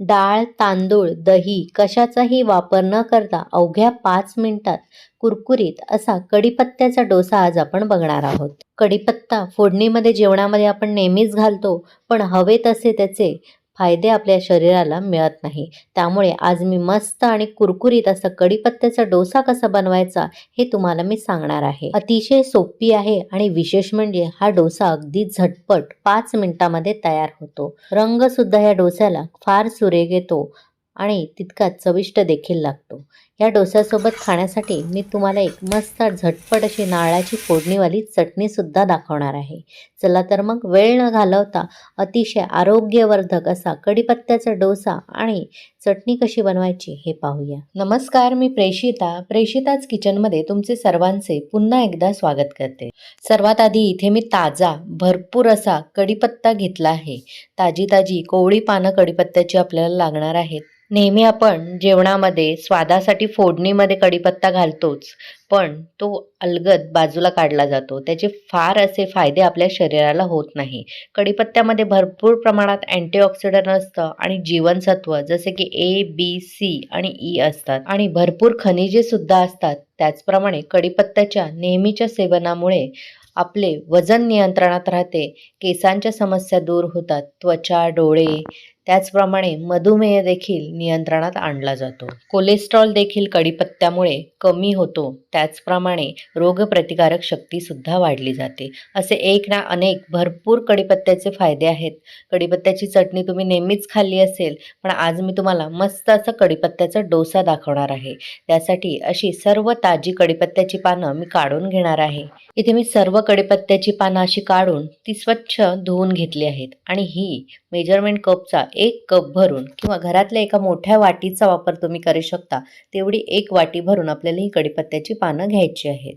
डाळ तांदूळ दही कशाचाही वापर न करता अवघ्या पाच मिनिटात कुरकुरीत असा कडीपत्त्याचा डोसा आज आपण बघणार आहोत. कडीपत्ता फोडणीमध्ये जेवणामध्ये आपण नेहमीच घालतो पण हवे तसे त्याचे फायदे आपल्या शरीराला मिळत नाही. त्यामुळे आज मी मस्त आणि कुरकुरीत असा कडीपत्त्याचा डोसा कसा बनवायचा हे तुम्हाला मी सांगणार आहे. अतिशय सोपी आहे आणि विशेष म्हणजे हा डोसा अगदी झटपट पाच मिनिटामध्ये तयार होतो. रंग सुद्धा या डोस्याला फार सुरेख येतो आणि तितकाच चविष्ट देखील लागतो. या डोस्यासोबत खाण्यासाठी मी तुम्हाला एक मस्त झटपट अशी नारळाची फोडणीवाली चटणीसुद्धा दाखवणार आहे. चला तर मग वेळ न घालवता अतिशय आरोग्यवर्धक असा कडीपत्त्याचा डोसा आणि चटणी कशी बनवायची हे पाहूया. नमस्कार मी प्रेषिता. प्रेषिताच किचनमध्ये तुमचे सर्वांचे पुन्हा एकदा स्वागत करते. सर्वात आधी इथे मी ताजा भरपूर असा कडीपत्ता घेतला आहे. ताजी ताजी कोवळी पानं कडीपत्त्याची आपल्याला लागणार आहेत. नेहमी आपण जेवणामध्ये स्वादासाठी फोडणीमध्ये कढीपत्ता घालतोच पण तो अलगद बाजूला काढला जातो. त्याचे फार असे फायदे आपल्या शरीराला होत नाही. कढीपत्त्यामध्ये भरपूर प्रमाणात अँटीऑक्सिडंट असतं आणि जीवनसत्व जसे की ए बी सी आणि ई असतात. आणि भरपूर खनिजे सुद्धा असतात. त्याचप्रमाणे कढीपत्त्याच्या नेहमीच्या सेवनामुळे आपले वजन नियंत्रणात राहते. केसांच्या समस्या दूर होतात. त्वचा डोळे त्याचप्रमाणे मधुमेह देखील नियंत्रणात आणला जातो. कोलेस्ट्रॉल देखील कढीपत्त्यामुळे कमी होतो. त्याचप्रमाणे रोगप्रतिकारक शक्तीसुद्धा वाढली जाते. असे एक ना अनेक भरपूर कढीपत्त्याचे फायदे आहेत. कढीपत्त्याची चटणी तुम्ही नेहमीच खाल्ली असेल पण आज मी तुम्हाला मस्त असं कडीपत्त्याचा डोसा दाखवणार आहे. त्यासाठी अशी सर्व ताजी कडीपत्त्याची पानं मी काढून घेणार आहे. इथे मी सर्व कडीपत्त्याची पानं अशी काढून ती स्वच्छ धुवून घेतली आहेत. आणि ही मेजरमेंट कपचा एक कप भरून किंवा घरातल्या एका मोठ्या वाटीचा वापर तुम्ही करू शकता तेवढी एक वाटी भरून आपल्याला ही कढीपत्त्याची पानं घ्यायची आहेत.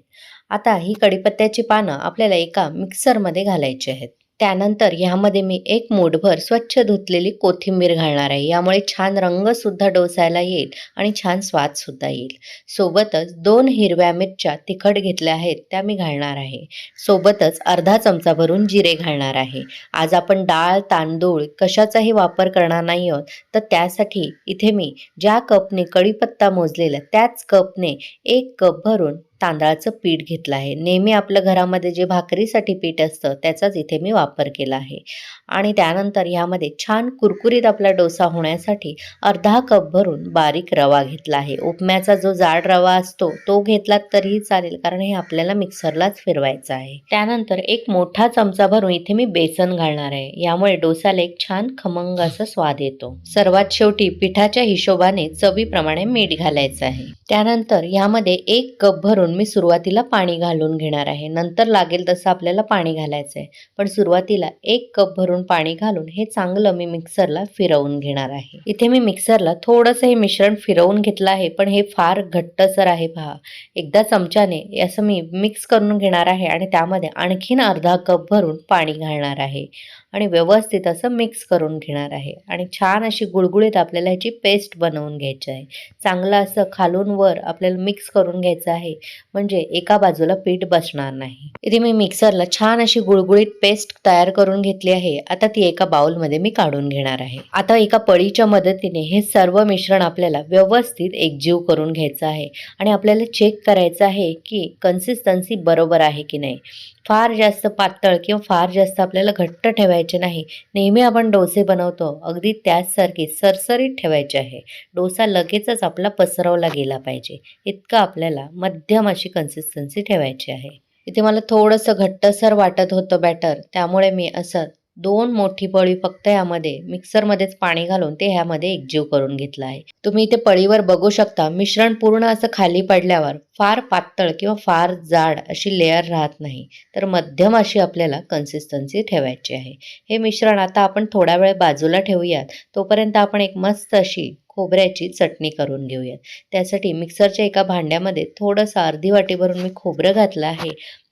आता ही कढीपत्त्याची पानं आपल्याला एका मिक्सरमध्ये घालायची आहेत. त्यानंतर ह्यामध्ये मी एक मूठभर स्वच्छ धुतलेली कोथिंबीर घालणार आहे. यामुळे छान रंगसुद्धा डोसायला येईल आणि छान स्वादसुद्धा येईल. सोबतच दोन हिरव्या मिरच्या तिखट घेतल्या आहेत त्या मी घालणार आहे. सोबतच अर्धा चमचा भरून जिरे घालणार आहे. आज आपण डाळ तांदूळ कशाचाही वापर करणार नाही आहोत तर त्यासाठी इथे मी ज्या कपने कढीपत्ता मोजलेला त्याच कपने एक कप भरून तांदळाचं पीठ घेतलं आहे. नेहमी आपलं घरामध्ये जे भाकरीसाठी पीठ असतं त्याचाच इथे मी वापर केला आहे. आणि त्यानंतर ह्यामध्ये छान कुरकुरीत आपला डोसा होण्यासाठी अर्धा कप भरून बारीक रवा घेतला आहे. उपम्याचा जो जाड रवा असतो तो घेतलात तरीही चालेल कारण हे आपल्याला मिक्सरलाच फिरवायचं आहे. त्यानंतर एक मोठा चमचा भरून इथे मी बेसन घालणार आहे. यामुळे डोसाला एक छान खमंग असा स्वाद येतो. सर्वात शेवटी पिठाच्या हिशोबाने चवीप्रमाणे मीठ घालायचं आहे. त्यानंतर ह्यामध्ये एक कप भरून मी सुरुवातीला पाणी घालून घेणार आहे. नंतर लागेल तसं आपल्याला पाणी घालायचं आहे. पण सुरुवातीला एक कप भरून पाणी घालून हे चांगलं मी मिक्सरला फिरवून घेणार आहे. इथे मी मिक्सरला थोडंसं हे मिश्रण फिरवून घेतलं आहे पण हे फार घट्टसर आहे पहा. एकदा चमच्याने असं मी मिक्स करून घेणार आहे आणि त्यामध्ये आणखीन अर्धा कप भरून पाणी घालणार आहे. आणि व्यवस्थित असं मिक्स करून घेणार आहे. आणि छान अशी गुळगुळीत आपल्याला ह्याची पेस्ट बनवून घ्यायची आहे. चांगलं असं खालून वर आपल्याला मिक्स करून घ्यायचं आहे. म्हणजे एका बाजूला पीठ बसणार नाही. इथे मी मिक्सरला छान अशी गुळगुळीत पेस्ट तयार करून घेतली आहे. आता ती एका बाउलमध्ये मी काढून घेणार आहे. आता एका पळीच्या मदतीने हे सर्व मिश्रण आपल्याला व्यवस्थित एकजीव करून घ्यायचं आहे. आणि आपल्याला चेक करायचं आहे की कन्सिस्टन्सी बरोबर आहे की नाही. फार जास्त पातळ किंवा फार जास्त आपल्याला घट्ट ठेवायचे नाही. नेहमी आपण डोसे बनवतो. अगदी त्याचसारखी सरसरीत ठेवायचे आहे. डोसा लगेचच आपला पसरवला गेला पाहिजे. इतकं आपल्याला मध्यम अशी कन्सिस्टन्सी ठेवायची आहे. इथे मला थोडंसं घट्टसर वाटत होतं बॅटर त्यामुळे मी असं दोन मोठी पळी फक्त यामध्ये. मिक्सरमध्येच पाणी घालून ते ह्यामध्ये एकजीव करून घेतलं आहे. तुम्ही इथे पळीवर बघू शकता मिश्रण पूर्ण असं खाली पडल्यावर फार पातळ किंवा फार जाड अशी लेअर राहत नाही. तर मध्यम अशी आपल्याला कन्सिस्टन्सी ठेवायची आहे. हे मिश्रण आता आपण थोडा वेळ बाजूला ठेवूयात. तोपर्यंत आपण एक मस्त अशी खोबऱ्याची चटणी करून घेऊयात. त्यासाठी मिक्सरच्या एका भांड्यामध्ये थोडंसं अर्धी वाटी भरून मी खोबरं घातलं आहे.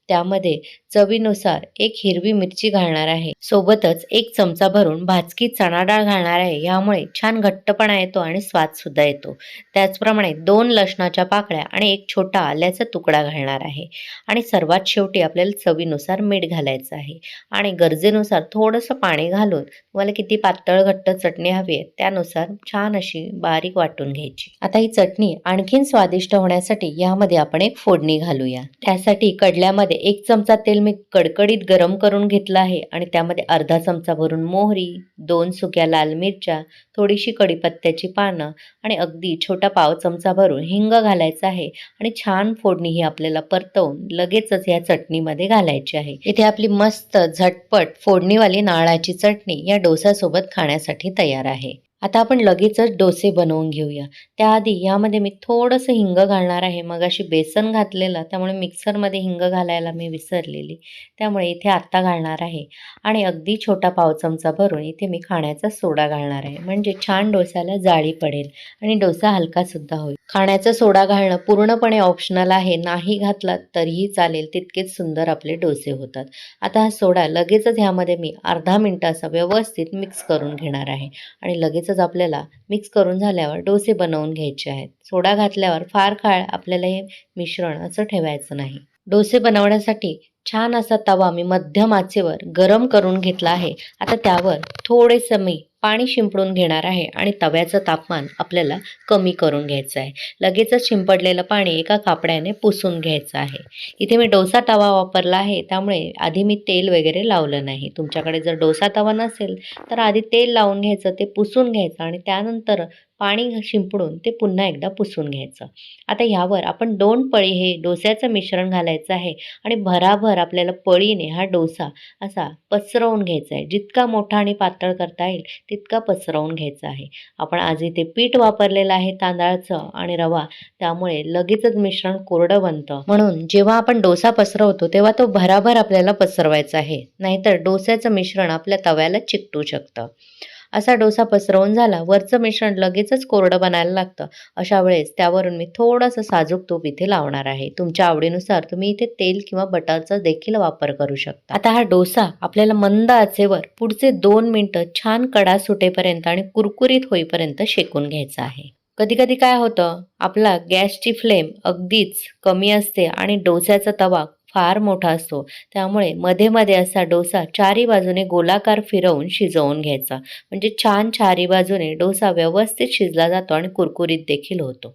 त्यामध्ये चवीनुसार एक हिरवी मिरची घालणार आहे. सोबतच एक चमचा भरून भाजकी चणा डाळ घालणार आहे. यामुळे छान घट्टपणा येतो आणि स्वाद सुद्धा येतो. त्याचप्रमाणे दोन लसणाच्या पाकळ्या आणि एक छोटा आल्याचा तुकडा घालणार आहे. आणि सर्वात शेवटी आपल्याला चवीनुसार मीठ घालायचं आहे. आणि गरजेनुसार थोडंसं पाणी घालून तुम्हाला किती पातळ घट्ट चटणी हवी आहे त्यानुसार छान अशी बारीक वाटून घ्यायची. आता ही चटणी आणखीन स्वादिष्ट होण्यासाठी यामध्ये आपण एक फोडणी घालूया. त्यासाठी कडल्यामध्ये एक चमचा तेल मी कडकडीत गरम करून घेतलं आहे आणि त्यामध्ये अर्धा चमचा भरून मोहरी दोन सुक्या लाल मिरच्या थोडीशी कडीपत्त्याची पानं आणि अगदी छोटा पाव चमचा भरून हिंग घालायचा आहे आणि छान फोडणी ही आपल्याला परतवून लगेचच या चटणीमध्ये घालायची आहे. इथे आपली मस्त झटपट फोडणीवाली नारळाची चटणी या डोसासोबत खाण्यासाठी तयार आहे. आता आपण लगेचच डोसे बनवून घेऊया. त्याआधी यामध्ये मी थोडंसं हिंग घालणार आहे. मग अशी बेसन घातलेलं त्यामुळे मिक्सरमध्ये हिंग घालायला मी विसरलेली. त्यामुळे इथे आत्ता घालणार आहे. आणि अगदी छोटा पाव चमचा भरून इथे मी खाण्याचा सोडा घालणार आहे. म्हणजे छान डोसाला जाळी पडेल. आणि डोसा हलकासुद्धा होईल. खाण्याचा सोडा घालणं पूर्णपणे ऑप्शनल आहे. नाही घातला तरीही चालेल. तितकेच सुंदर आपले डोसे होतात. आता हा सोडा लगेचच ह्यामध्ये मी अर्धा मिनटं असा व्यवस्थित मिक्स करून घेणार आहे. आणि लगेच लगेचच आपल्याला मिक्स करून झाल्यावर डोसे बनवून घ्यायचे आहेत. सोडा घातल्यावर फार काळ आपल्याला हे मिश्रण असं ठेवायचं नाही. डोसे बनवण्यासाठी छान असा तवा मी मध्यम आचेवर गरम करून घेतला आहे. आता त्यावर थोडेसं मी पाणी शिंपडून घेणार आहे आणि तव्याचं तापमान आपल्याला कमी करून घ्यायचं आहे. लगेचच शिंपडलेलं पाणी एका कापड्याने पुसून घ्यायचं आहे. इथे मी डोसा तवा वापरला आहे त्यामुळे आधी मी तेल वगैरे लावलं नाही. तुमच्याकडे जर डोसा तवा नसेल तर आधी तेल लावून घ्यायचं ते पुसून घ्यायचं आणि त्यानंतर पाणी शिंपडून ते पुन्हा एकदा पुसून घ्यायचं. आता ह्यावर आपण दोन पळी हे डोस्याचं मिश्रण घालायचं आहे आणि भराभर आपल्याला पळीने हा डोसा असा पसरवून घ्यायचा आहे. जितका मोठा आणि पातळ करता येईल तितका पसरवून घ्यायचा आहे. आपण आज इथे पीठ वापरलेलं आहे तांदळाचं आणि रवा त्यामुळे लगेचच मिश्रण कोरडं बनतं. म्हणून जेव्हा आपण डोसा पसरवतो तेव्हा तो भराभर आपल्याला पसरवायचा आहे. नाहीतर डोस्याचं मिश्रण आपल्या तव्याला चिकटू शकतं. असा डोसा पसरवून झाला. वरचं मिश्रण लगेचच कोरडं बनायला लागतं. अशा वेळेस त्यावरून मी थोडंसं साजूक तूप इथे लावणार आहे. तुमच्या आवडीनुसार तुम्ही इथे तेल किंवा बटरचा देखील वापर करू शकता. आता हा डोसा आपल्याला मंद आचेवर पुढचे दोन मिनटं छान कडा सुटेपर्यंत आणि कुरकुरीत होईपर्यंत शेकून घ्यायचा आहे. कधी कधी काय होतं? आपला गॅसची फ्लेम अगदीच कमी असते आणि डोस्याचा तवा फार मोठा असतो. त्यामुळे मध्ये मध्ये असा डोसा चारी बाजूने गोलाकार फिरवून शिजवून घ्यायचा. म्हणजे छान चारी बाजूने डोसा व्यवस्थित शिजला जातो आणि कुरकुरीत देखील होतो.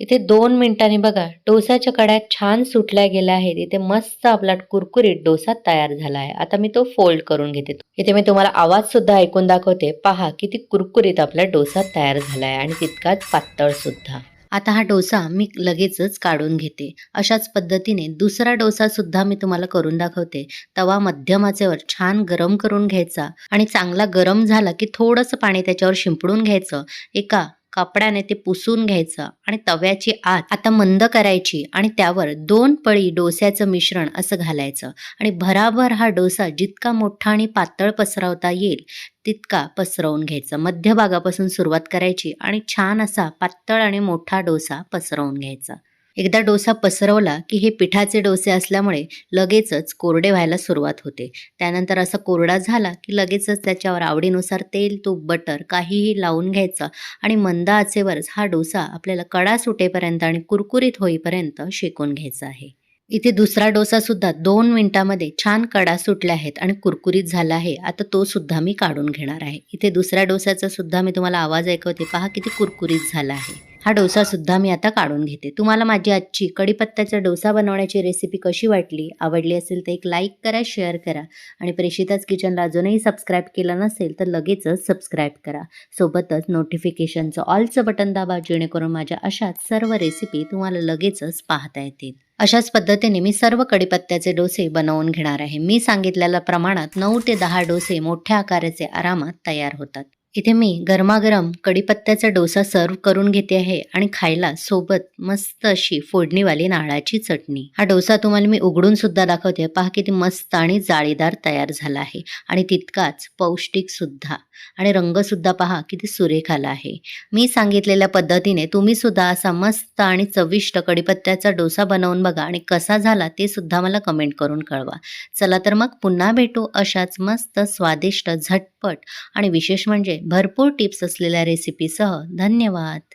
इथे दोन मिनिटांनी बघा डोसाच्या कड्या छान सुटल्या गेल्या आहेत. इथे मस्त आपला कुरकुरीत डोसा तयार झाला आहे. आता मी तो फोल्ड करून घेते. इथे मी तुम्हाला आवाज सुद्धा ऐकून दाखवते. पहा किती कुरकुरीत आपला डोसा तयार झाला आहे आणि तितकाच पातळ सुद्धा. आता हा डोसा मी लगेचच काढून घेते. अशाच पद्धतीने दुसरा डोसा सुद्धा मी तुम्हाला करून दाखवते. तवा मध्यम आचेवर छान गरम करून घ्यायचा आणि चांगला गरम झाला की थोडंसं पाणी त्याच्यावर शिंपडून घ्यायचं. एका कापडाने ते पुसून घ्यायचं आणि तव्याची आत आता मंद करायची आणि त्यावर दोन पळी डोस्याचं मिश्रण असं घालायचं. आणि भराभर हा डोसा जितका मोठा आणि पातळ पसरवता येईल तितका पसरवून घ्यायचा. मध्यभागापासून सुरुवात करायची आणि छान असा पातळ आणि मोठा डोसा पसरवून घ्यायचा. एकदा डोसा पसरवला की हे पिठाचे डोसे असल्यामुळे लगेचच कोरडे व्हायला सुरुवात होते. त्यानंतर असा कोरडा झाला की लगेचच त्याच्यावर आवडीनुसार तेल तूप बटर काहीही लावून घ्यायचं आणि मंद आचेवरच हा डोसा आपल्याला कडा सुटेपर्यंत आणि कुरकुरीत होईपर्यंत शेकून घ्यायचा आहे. इथे दुसरा डोसा सुद्धा दोन मिनिटामध्ये छान कडा सुटल्या आहेत आणि कुरकुरीत झाला आहे. आता तो सुद्धा मी काढून घेणार आहे. इथे दुसऱ्या डोसाचा सुद्धा मी तुम्हाला आवाज ऐकवते. पहा किती कुरकुरीत झाला आहे. हा डोसा सुद्धा मी आता काढून घेते. तुम्हाला माझी आजची कढीपत्त्याचा डोसा बनवण्याची रेसिपी कशी वाटली आवडली असेल तर एक लाईक करा शेअर करा. आणि प्रेषिताच किचनला अजूनही सबस्क्राईब केलं नसेल तर लगेचच सबस्क्राईब करा. सोबतच नोटिफिकेशनचं ऑलचं बटन दाबा जेणेकरून माझ्या अशाच सर्व रेसिपी तुम्हाला लगेचच पाहता येतील. अशाच पद्धतीने मी सर्व कडीपत्त्याचे डोसे बनवून घेणार आहे. मी सांगितलेल्या प्रमाणात नऊ ते दहा डोसे मोठ्या आकाराचे आरामात तयार होतात. इथे मी गरमागरम कढीपत्त्याचा डोसा सर्व करून घेते आहे आणि खायला सोबत मस्त अशी फोडणीवाली नारळाची चटणी. हा डोसा तुम्हाला मी उघडून सुद्धा दाखवते. पहा किती मस्त आणि जाळीदार तयार झाला आहे आणि तितकाच पौष्टिक सुद्धा. आणि रंग सुद्धा पहा किती सुरेख आला आहे. मी सांगितलेल्या पद्धतीने तुम्ही सुद्धा असा मस्त आणि चविष्ट कढीपत्त्याचा डोसा बनवून बघा आणि कसा झाला ते सुद्धा मला कमेंट करून कळवा. चला तर मग पुन्हा भेटू अशाच मस्त स्वादिष्ट झटपट आणि विशेष म्हणजे भरपूर टिप्स असलेल्या रेसिपीसह धन्यवाद.